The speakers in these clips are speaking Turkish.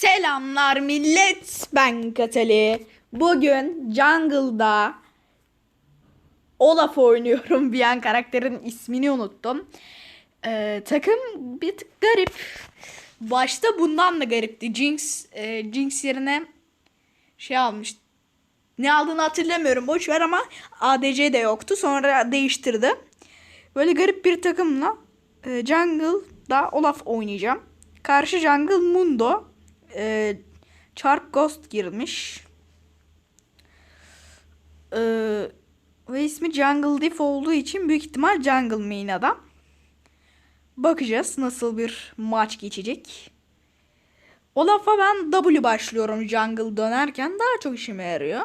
Selamlar millet. Ben Katali. Bugün Jungle'da Olaf oynuyorum. Bir an karakterin ismini unuttum. Ee, takım bir tık garip. Başta bundan da garipti. Jinx, e, Jinx yerine şey almış. Ne aldığını hatırlamıyorum. Boş ver ama ADC de yoktu. Sonra değiştirdi. Böyle garip bir takımla e, Jungle'da Olaf oynayacağım. Karşı Jungle Mundo e, Chark Ghost girmiş. E, ve ismi Jungle Diff olduğu için büyük ihtimal Jungle main adam. Bakacağız nasıl bir maç geçecek. Olaf'a ben W başlıyorum jungle dönerken daha çok işime yarıyor.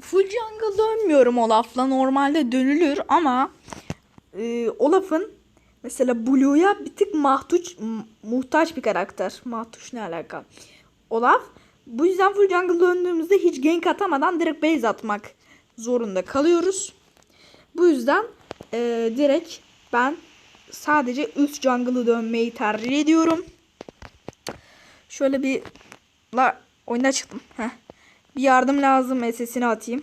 Full jungle dönmüyorum Olaf'la. Normalde dönülür ama e, Olaf'ın mesela Blue'ya bir tık mahtuç, muhtaç bir karakter. Mahtuç ne alaka? Olaf. Bu yüzden full jungle döndüğümüzde hiç gank atamadan direkt base atmak zorunda kalıyoruz. Bu yüzden e, direkt ben sadece üst jungle'ı dönmeyi tercih ediyorum. Şöyle bir la oyuna çıktım. Heh. Bir yardım lazım sesini atayım.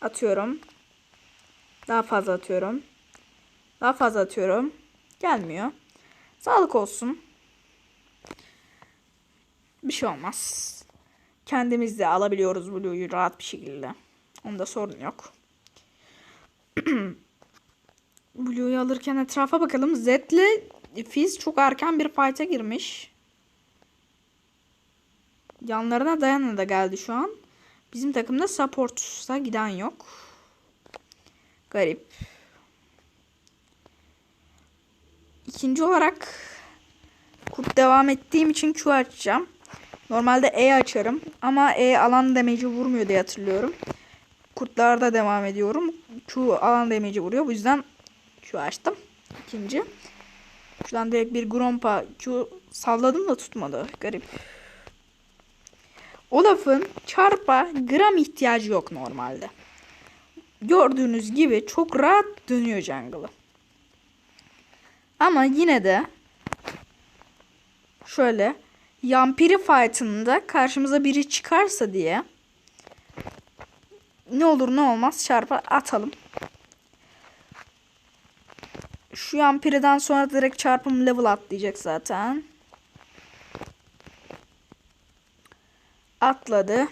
Atıyorum. Daha fazla atıyorum. Daha fazla atıyorum. Gelmiyor. Sağlık olsun. Bir şey olmaz. Kendimiz de alabiliyoruz Blue'yu rahat bir şekilde. Onda sorun yok. Blue'yu alırken etrafa bakalım. Zed'le Fizz çok erken bir fight'a girmiş. Yanlarına Diana da geldi şu an. Bizim takımda support'a giden yok. Garip. İkinci olarak kurt devam ettiğim için Q açacağım. Normalde E açarım ama E alan damage'i vurmuyor diye hatırlıyorum. Kurtlarda devam ediyorum. Q alan damage'i vuruyor. Bu yüzden Q açtım. İkinci. Şuradan direkt bir Grompa Q salladım da tutmadı. Garip. Olaf'ın çarpa gram ihtiyacı yok normalde. Gördüğünüz gibi çok rahat dönüyor jungle'ı. Ama yine de şöyle Yampiri fight'ında karşımıza biri çıkarsa diye ne olur ne olmaz çarpa atalım. Şu Yampiri'den sonra direkt çarpım level atlayacak zaten. Atladı.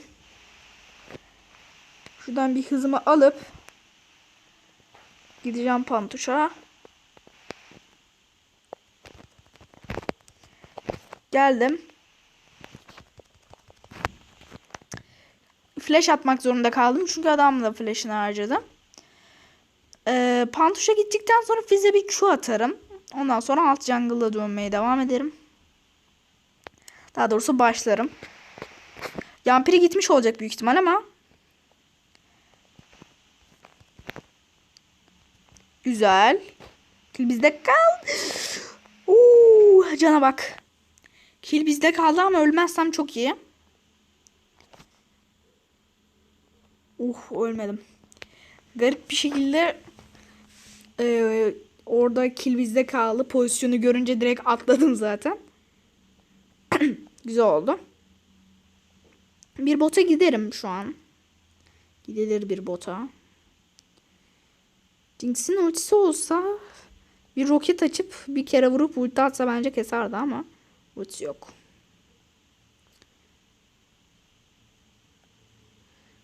Şuradan bir hızımı alıp gideceğim Pantuş'a. Geldim. Flash atmak zorunda kaldım. Çünkü adam da flash'ını harcadı. Ee, Pantuş'a gittikten sonra Fizz'e bir Q atarım. Ondan sonra alt jungle'la dönmeye devam ederim. Daha doğrusu başlarım. Yampiri gitmiş olacak büyük ihtimal ama. Güzel. Bizde kal. Uuu cana bak. Kill bizde kaldı ama ölmezsem çok iyi. Uh ölmedim. Garip bir şekilde e, orada kill bizde kaldı. Pozisyonu görünce direkt atladım zaten. Güzel oldu. Bir bota giderim şu an. Gidilir bir bota. Jinx'in ultisi olsa bir roket açıp bir kere vurup ulti atsa bence keserdi ama ultisi yok.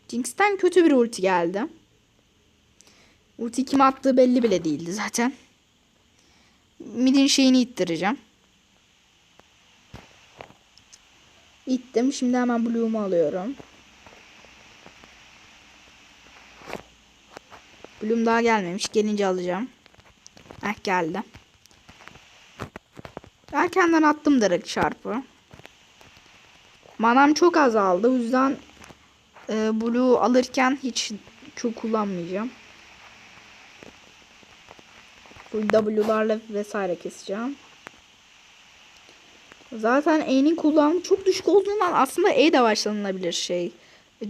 Jinx'ten kötü bir ulti geldi. Ulti kim attığı belli bile değildi zaten. Mid'in şeyini ittireceğim. İttim. Şimdi hemen Blue'umu alıyorum. Bloom daha gelmemiş. Gelince alacağım. Heh geldi. Erkenden attım direkt çarpı. Manam çok azaldı. O yüzden e, Blue alırken hiç çok kullanmayacağım. W'larla vesaire keseceğim. Zaten E'nin kullanımı çok düşük olduğundan aslında E de başlanılabilir şey.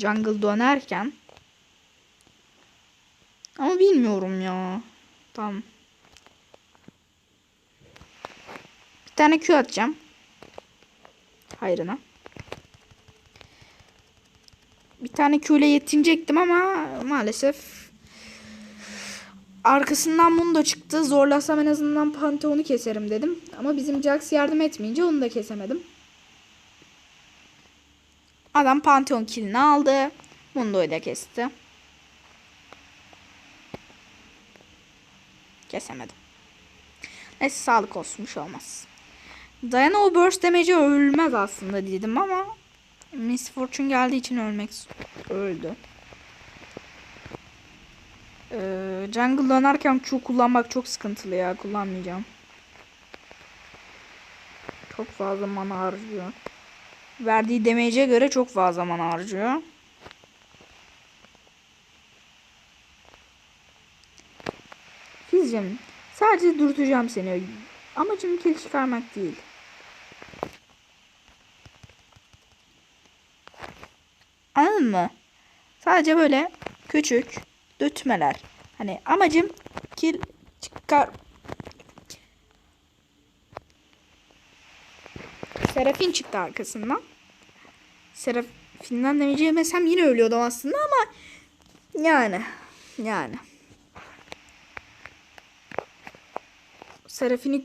Jungle dönerken. Ama bilmiyorum ya. Tamam. Tane Q atacağım. Hayrına. Bir tane Q ile yetinecektim ama maalesef arkasından bunu da çıktı. Zorlasam en azından Pantheon'u keserim dedim. Ama bizim Jax yardım etmeyince onu da kesemedim. Adam Pantheon killini aldı. Mundo'yu da kesti. Kesemedim. Neyse sağlık olsunmuş olmaz. Diana o burst damage'e ölmez aslında dedim ama Miss Fortune geldiği için ölmek öldü. Ee, jungle dönerken Q kullanmak çok sıkıntılı ya. Kullanmayacağım. Çok fazla mana harcıyor. Verdiği damage'e göre çok fazla mana harcıyor. Fizcim sadece dürteceğim seni. Amacım kill çıkarmak değil. Mı? Sadece böyle küçük dötmeler. Hani amacım kill çıkar. Serafin çıktı arkasından. Serafin'den demeyeceğim yemesem yine ölüyordum aslında ama yani yani. Serafin'i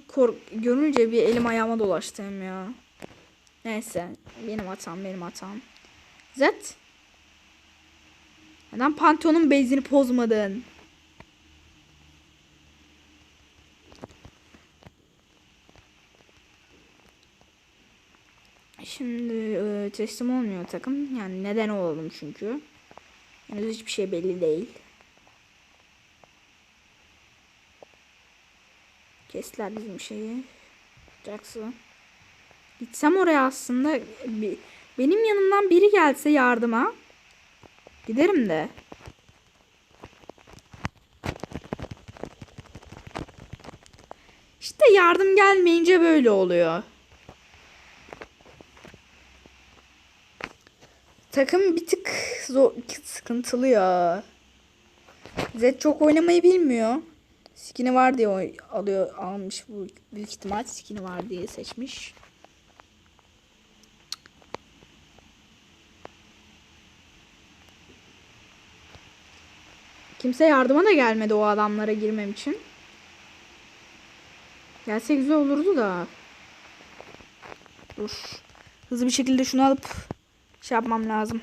görünce bir elim ayağıma dolaştım ya. Neyse benim hatam benim hatam. Z. Neden Pantheon'un bezini pozmadın? Şimdi e, teslim olmuyor takım. Yani neden olalım çünkü. Henüz hiçbir şey belli değil. Kestiler bizim şeyi. Jax'ı. Gitsem oraya aslında benim yanımdan biri gelse yardıma giderim de. İşte yardım gelmeyince böyle oluyor. Takım bir tık zor, sıkıntılı ya. Zed çok oynamayı bilmiyor. Skin'i var diye alıyor almış bu büyük ihtimal skin'i var diye seçmiş. Kimse yardıma da gelmedi o adamlara girmem için. Gelse güzel olurdu da. Dur. Hızlı bir şekilde şunu alıp şey yapmam lazım.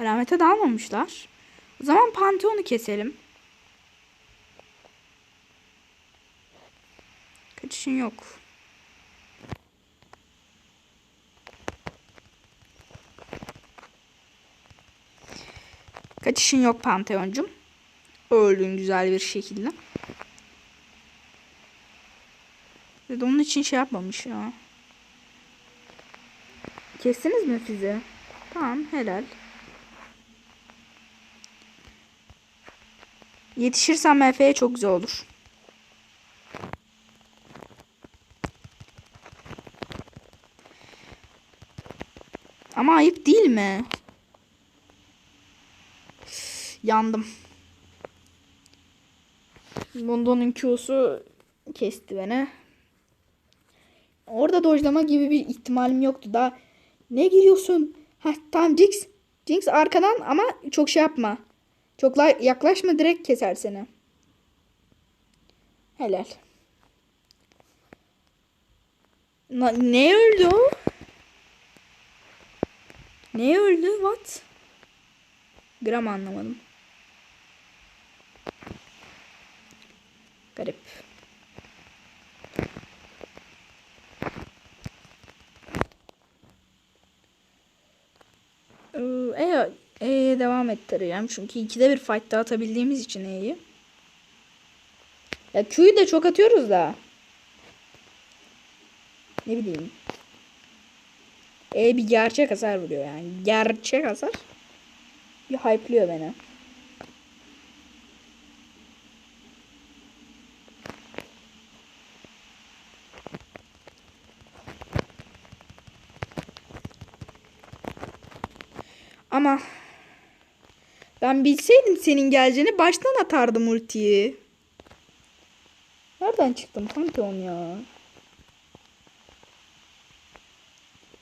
Alamete dalmamışlar. O zaman Pantheon'u keselim. Kaçışın yok. Kaçışın yok Pantheon'cum. Öldün güzel bir şekilde. Ve onun için şey yapmamış ya. Kestiniz mi Fizi? Tamam helal. Yetişirsem MF'ye çok güzel olur. Ama ayıp değil mi? Yandım. Bondo'nun Q'su kesti beni. Orada dojlama gibi bir ihtimalim yoktu da. Ne giriyorsun? Heh tamam Jinx. Jinx arkadan ama çok şey yapma. Çok yaklaşma direkt keser seni. Helal. Na, ne öldü o? Ne öldü? What? Gram anlamadım. Garip. Ee, E'ye devam ettireceğim. Çünkü ikide bir fight atabildiğimiz için E'yi. Ya Q'yu da çok atıyoruz da. Ne bileyim. E bir gerçek hasar vuruyor yani. Gerçek hasar. Bir hype'lıyor beni. Ama Ben bilseydim senin geleceğini baştan atardım ultiyi. Nereden çıktım Pantheon ya?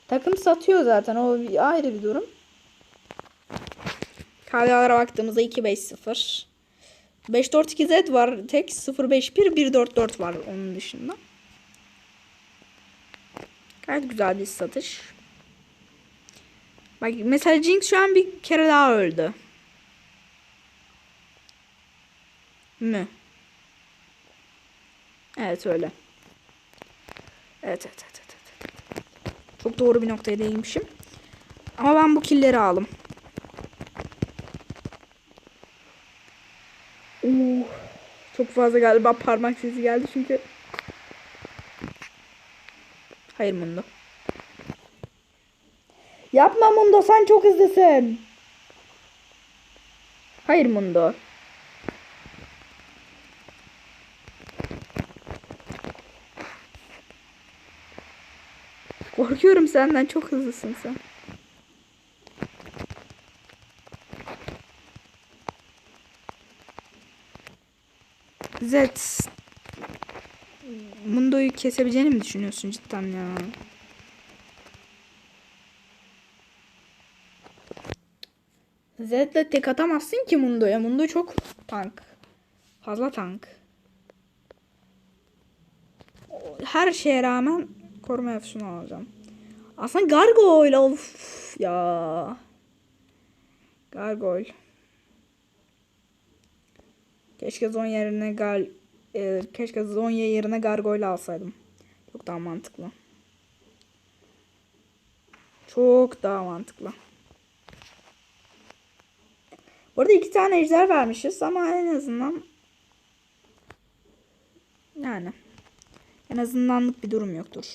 Takım satıyor zaten o bir- ayrı bir durum. KDA'lara baktığımızda 2-5-0. 5-4-2-Z var tek 0-5-1 1-4-4 var onun dışında. Gayet güzel bir satış. Bak mesela Jinx şu an bir kere daha öldü. Mü? Evet öyle. Evet evet evet. evet, evet. Çok doğru bir noktaya değinmişim. Ama ben bu killeri aldım. Oo, çok fazla galiba parmak sesi geldi çünkü. Hayır Mundo. Yapma Mundo sen çok hızlısın. Hayır Mundo. Korkuyorum senden çok hızlısın sen. Zed. Mundo'yu kesebileceğini mi düşünüyorsun cidden ya? Zed'le tek atamazsın ki Mundo'ya. Mundo çok tank. Fazla tank. Her şeye rağmen koruma efsunu alacağım. Aslında Gargoyle of ya. Gargoyle. Keşke Zon yerine gal e, keşke Zonya yerine Gargoyle alsaydım. Çok daha mantıklı. Çok daha mantıklı. Bu arada iki tane ejder vermişiz ama en azından yani en azındanlık bir durum yoktur.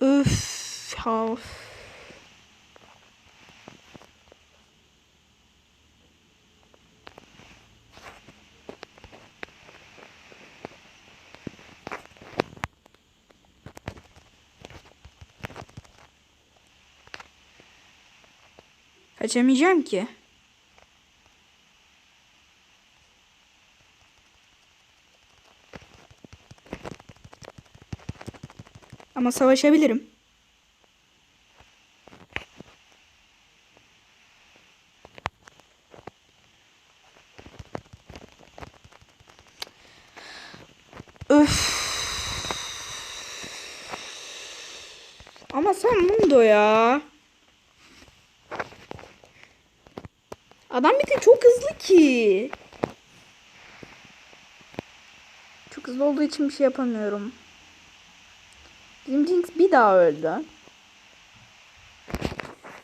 Öf. Ha. Kaçamayacağım ki. Ama savaşabilirim. Öf. Ama sen Mundo ya. Adam bir de çok hızlı ki. Çok hızlı olduğu için bir şey yapamıyorum. Bizim Jinx bir daha öldü.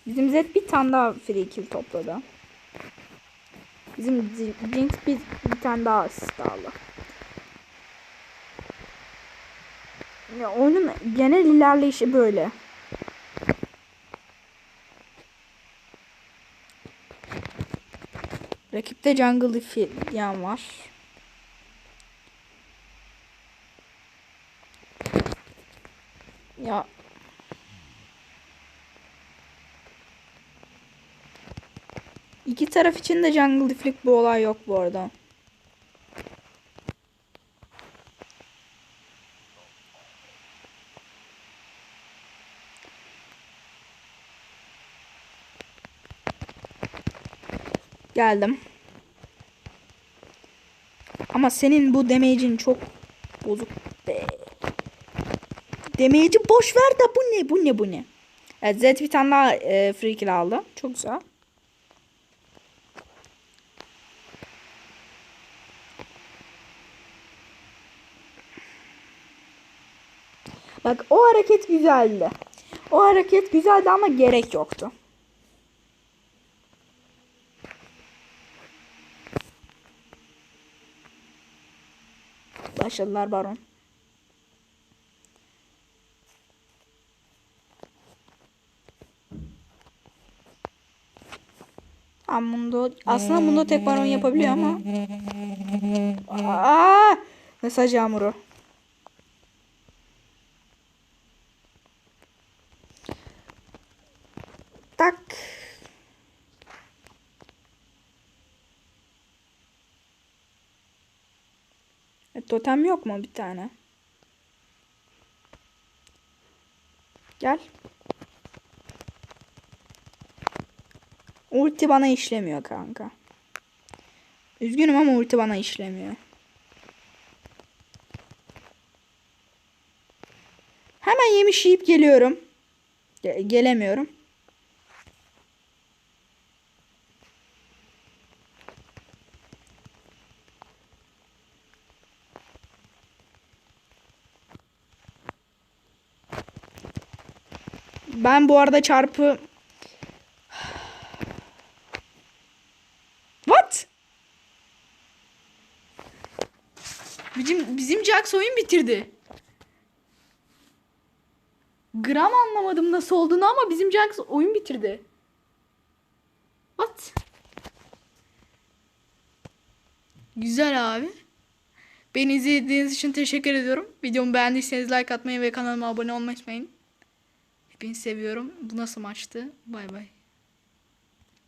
Bizim Zed bir tane daha free kill topladı. Bizim Jinx bir, bir tane daha asist aldı. Ya oyunun genel ilerleyişi böyle. Rakipte Jungle Ifyan var. Ya İki taraf için de jungle iflik bu olay yok bu arada. Geldim. Ama senin bu damage'in çok bozuk be. Damage'i boş ver da bu ne bu ne bu ne. Evet Zed bir tane daha e, free kill aldı. Çok güzel. Bak o hareket güzeldi. O hareket güzeldi ama gerek yoktu. Başladılar baron. Tamam bunda aslında bunda tek baron yapabiliyor ama. Aa! Mesaj yağmuru. Tak. E, totem yok mu bir tane? Gel. Ulti bana işlemiyor kanka. Üzgünüm ama ulti bana işlemiyor. Hemen yemiş yiyip geliyorum. Ge- gelemiyorum. Ben bu arada çarpı What? Bizim bizim Jax oyun bitirdi. Gram anlamadım nasıl olduğunu ama bizim Jax oyun bitirdi. What? Güzel abi. Beni izlediğiniz için teşekkür ediyorum. Videomu beğendiyseniz like atmayı ve kanalıma abone olmayı unutmayın. Hepinizi seviyorum. Bu nasıl maçtı? Bay bay.